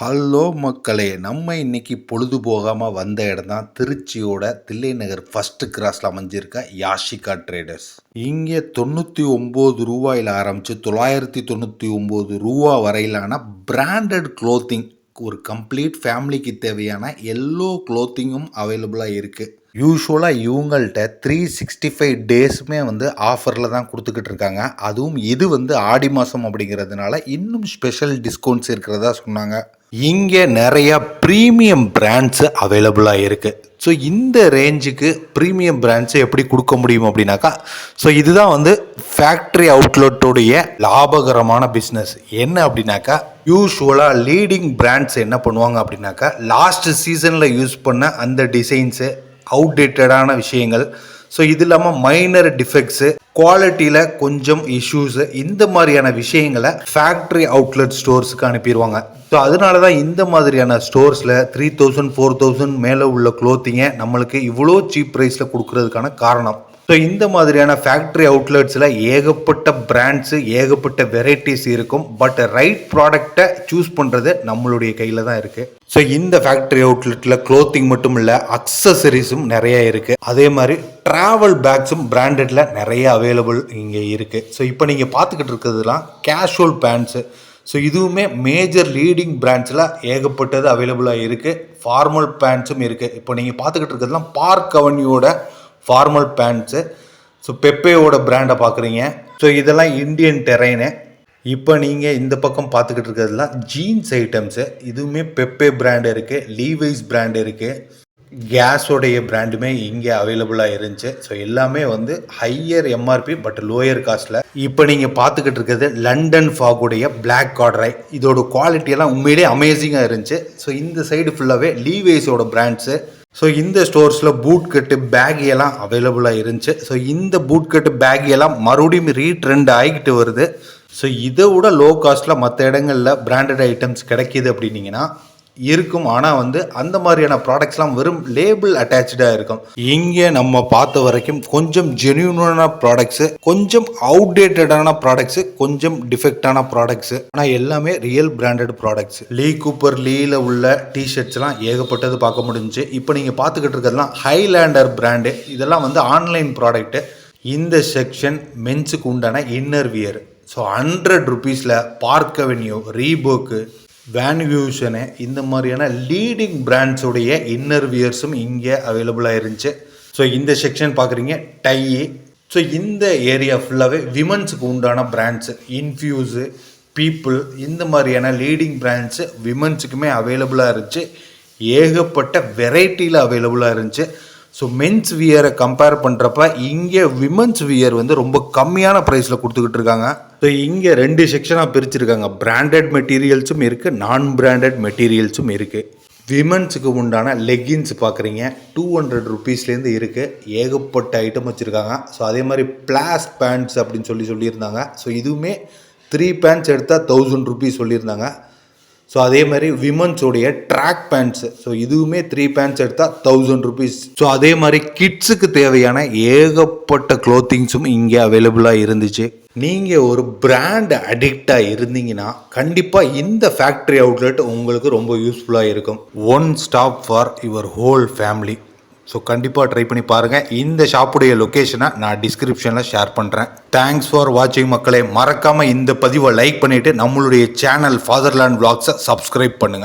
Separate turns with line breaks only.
Hello மக்களே நம்ம இன்னைக்கு பொழுது போகாமல் வந்த இடம் தான் திருச்சியோட தில்லை நகர் ஃபஸ்ட்டு கிராஸில் அமைஞ்சிருக்க யாஷிகா ட்ரேடர்ஸ் இங்கே தொண்ணூற்றி ஒம்பது ரூபாயில் ஆரம்பித்து தொள்ளாயிரத்தி தொண்ணூற்றி ஒம்பது ரூபா வரையிலான பிராண்டட் க்ளோத்திங் ஒரு கம்ப்ளீட் ஃபேமிலிக்கு தேவையான எல்லோ க்ளோத்திங்கும் அவைலபிளாக இருக்குது யூஸ்வலாக இவங்கள்ட்ட த்ரீ சிக்ஸ்டி ஃபைவ் டேஸுமே வந்து ஆஃபரில் தான் கொடுத்துக்கிட்டு இருக்காங்க. அதுவும் இது வந்து ஆடி மாதம் அப்படிங்கிறதுனால இன்னும் ஸ்பெஷல் டிஸ்கவுண்ட்ஸ் இருக்கிறதா சொன்னாங்க. இங்கே நிறையா ப்ரீமியம் பிராண்ட்ஸு அவைலபிளாக இருக்குது ஸோ இந்த ரேஞ்சுக்கு ப்ரீமியம் பிராண்ட்ஸை எப்படி கொடுக்க முடியும் அப்படின்னாக்கா ஸோ இதுதான் வந்து ஃபேக்ட்ரி அவுட்லெட்டோடைய லாபகரமான பிஸ்னஸ் என்ன அப்படின்னாக்கா யூஸ்வலாக லீடிங் பிராண்ட்ஸ் என்ன பண்ணுவாங்க அப்படின்னாக்கா லாஸ்ட் சீசனில் யூஸ் பண்ண அந்த டிசைன்ஸு அவுடேட்டடான விஷயங்கள். ஸோ இது இல்லாமல் மைனர் டிஃபெக்ட்ஸு குவாலிட்டியில் கொஞ்சம் இஷ்யூஸு இந்த மாதிரியான விஷயங்களை ஃபேக்ட்ரி அவுட்லெட் ஸ்டோர்ஸுக்கு அனுப்பிடுவாங்க ஸோ அதனால தான் இந்த மாதிரியான ஸ்டோர்ஸில் த்ரீ தௌசண்ட் ஃபோர் தௌசண்ட் மேலே உள்ள க்ளோத்திங்கை நம்மளுக்கு இவ்வளோ சீப் ப்ரைஸில் கொடுக்கறதுக்கான காரணம். ஸோ இந்த மாதிரியான ஃபேக்ட்ரி அவுட்லெட்ஸில் ஏகப்பட்ட பிராண்ட்ஸு ஏகப்பட்ட வெரைட்டிஸ் இருக்கும். பட் ரைட் ப்ராடக்டை சூஸ் பண்ணுறது நம்மளுடைய கையில் தான் இருக்குது ஸோ இந்த ஃபேக்ட்ரி அவுட்லெட்டில் க்ளோத்திங் மட்டும் இல்லை அக்சசரிஸும் நிறைய இருக்குது அதே மாதிரி ட்ராவல் பேக்ஸும் பிராண்டடில் நிறைய அவைலபிள் இங்கே இருக்குது ஸோ இப்போ நீங்கள் பார்த்துக்கிட்டு இருக்கிறதுலாம் கேஷுவல் பேண்ட்ஸு ஸோ இதுவுமே மேஜர் லீடிங் பிராண்ட்ஸில் ஏகப்பட்டது அவைலபிளாக இருக்குது ஃபார்மல் பேண்ட்ஸும் இருக்குது இப்போ நீங்கள் பார்த்துக்கிட்டு இருக்கிறதுலாம் பார்க் அவென்யூவோட ஃபார்மல் பேண்ட்ஸு ஸோ பெப்பேவோட பிராண்டை பார்க்குறீங்க ஸோ இதெல்லாம் இந்தியன் டெரைனு இப்போ நீங்கள் இந்த பக்கம் பார்த்துக்கிட்டு இருக்கிறதுலாம் ஜீன்ஸ் ஐட்டம்ஸு இதுவுமே பெப்பே பிராண்ட் இருக்குது லீவைஸ் பிராண்ட் இருக்குது கேஸோடைய பிராண்டுமே இங்கே அவைலபிளாக இருந்துச்சு. ஸோ எல்லாமே வந்து ஹையர் எம்ஆர்பி பட் லோயர் காஸ்ட்டில் இப்போ நீங்கள் பார்த்துக்கிட்டு இருக்கிறது லண்டன் ஃபாகுடைய பிளாக் கார்டரை இதோட குவாலிட்டியெல்லாம் உண்மையிலே அமேசிங்காக இருந்துச்சு. ஸோ இந்த சைடு ஃபுல்லாகவே லீவேஸோட பிராண்ட்ஸு ஸோ இந்த ஸ்டோர்ஸில் பூட் கட்டு பேக் எல்லாம் அவைலபிளாக இருந்துச்சு. ஸோ இந்த பூட் கட்டு பேக் எல்லாம் மறுபடியும் ரீட்ரெண்ட் ஆகிக்கிட்டு வருது. ஸோ இதை விட லோ காஸ்ட்டில் மற்ற இடங்களில் பிராண்டட் ஐட்டம்ஸ் கிடைக்கிது அப்படின்னீங்கன்னா இருக்கும். ஆனால் வந்து அந்த மாதிரியான ப்ராடக்ட்ஸ்லாம் வெறும் லேபிள் அட்டாச்சாக இருக்கும். இங்கே நம்ம பார்த்த வரைக்கும் கொஞ்சம் ஜென்யூனான ப்ராடக்ட்ஸு கொஞ்சம் அவுடேட்டடான ப்ராடக்ட்ஸு கொஞ்சம் டிஃபெக்டான ப்ராடக்ட்ஸு ஆனால் எல்லாமே real branded products Lee Cooper லீல உள்ள டிஷர்ட்ஸ்லாம் ஏகப்பட்டது பார்க்க முடிஞ்சுச்சு. இப்போ நீங்கள் பார்த்துக்கிட்டு இருக்கிறதுலாம் ஹைலேண்டர் பிராண்டு இதெல்லாம் வந்து ஆன்லைன் ப்ராடக்ட்டு இந்த செக்ஷன் மென்ஸுக்கு உண்டான இன்னர் வியர் ஸோ ஹண்ட்ரட் ருபீஸில் பார்க் அவென்யூ ரீபோக்கு வேன்வியூஷனு இந்த மாதிரியான லீடிங் பிராண்ட்ஸுடைய இன்னர் வியர்ஸும் இங்கே அவைலபிளாக இருந்துச்சு. ஸோ இந்த செக்ஷன் பார்க்குறீங்க டை ஸோ இந்த ஏரியா ஃபுல்லாகவே விமன்ஸுக்கு உண்டான பிராண்ட்ஸு இன்ஃப்யூஸு பீப்புள் இந்த மாதிரியான லீடிங் பிராண்ட்ஸு விமன்ஸுக்குமே அவைலபிளாக இருந்துச்சு. ஏகப்பட்ட வெரைட்டியில் அவைலபிளாக இருந்துச்சு. ஸோ மென்ஸ் வியரை கம்பேர் பண்ணுறப்ப இங்கே விமன்ஸ் வியர் வந்து ரொம்ப கம்மியான ப்ரைஸில் கொடுத்துக்கிட்டு இருக்காங்க. ஸோ இங்கே ரெண்டு செக்ஷனாக பிரிச்சிருக்காங்க. பிராண்டட் மெட்டீரியல்ஸும் இருக்குது நான் பிராண்டட் மெட்டீரியல்ஸும் இருக்குது விமன்ஸுக்கு உண்டான லெகின்ஸ் பார்க்குறீங்க டூ ஹண்ட்ரட் ருபீஸ்லேருந்து இருக்குது ஏகப்பட்ட ஐட்டம் வச்சுருக்காங்க. ஸோ அதே மாதிரி பிளாஸ் பேண்ட்ஸ் அப்படின்னு சொல்லி சொல்லியிருந்தாங்க. ஸோ இதுவுமே த்ரீ பேண்ட்ஸ் எடுத்தால் தௌசண்ட் ருபீஸ் சொல்லியிருந்தாங்க. ஸோ அதே மாதிரி விமன்ஸோடைய ட்ராக் பேண்ட்ஸு ஸோ இதுவுமே த்ரீ பேண்ட்ஸ் எடுத்தால் தௌசண்ட் ருபீஸ் ஸோ அதே மாதிரி கிட்ஸுக்கு தேவையான ஏகப்பட்ட க்ளோத்திங்ஸும் இங்கே அவைலபிளாக இருந்துச்சு. நீங்கள் ஒரு பிராண்ட் அடிக்டாக இருந்தீங்கன்னா கண்டிப்பாக இந்த ஃபேக்ட்ரி அவுட்லெட் உங்களுக்கு ரொம்ப யூஸ்ஃபுல்லாக இருக்கும். One stop for your whole family so கண்டிப்பாக ட்ரை பண்ணி பாருங்கள் இந்த ஷாப்புடைய லொக்கேஷனை நான் டிஸ்கிரிப்ஷனில் ஷேர் பண்ணுறேன் தேங்க்ஸ் ஃபார் வாட்சிங் மக்களே. மறக்காமல் இந்த பதிவை லைக் பண்ணிவிட்டு நம்மளுடைய சேனல் ஃபாதர்லேண்ட் vlogs-அ சப்ஸ்கிரைப் பண்ணுங்கள்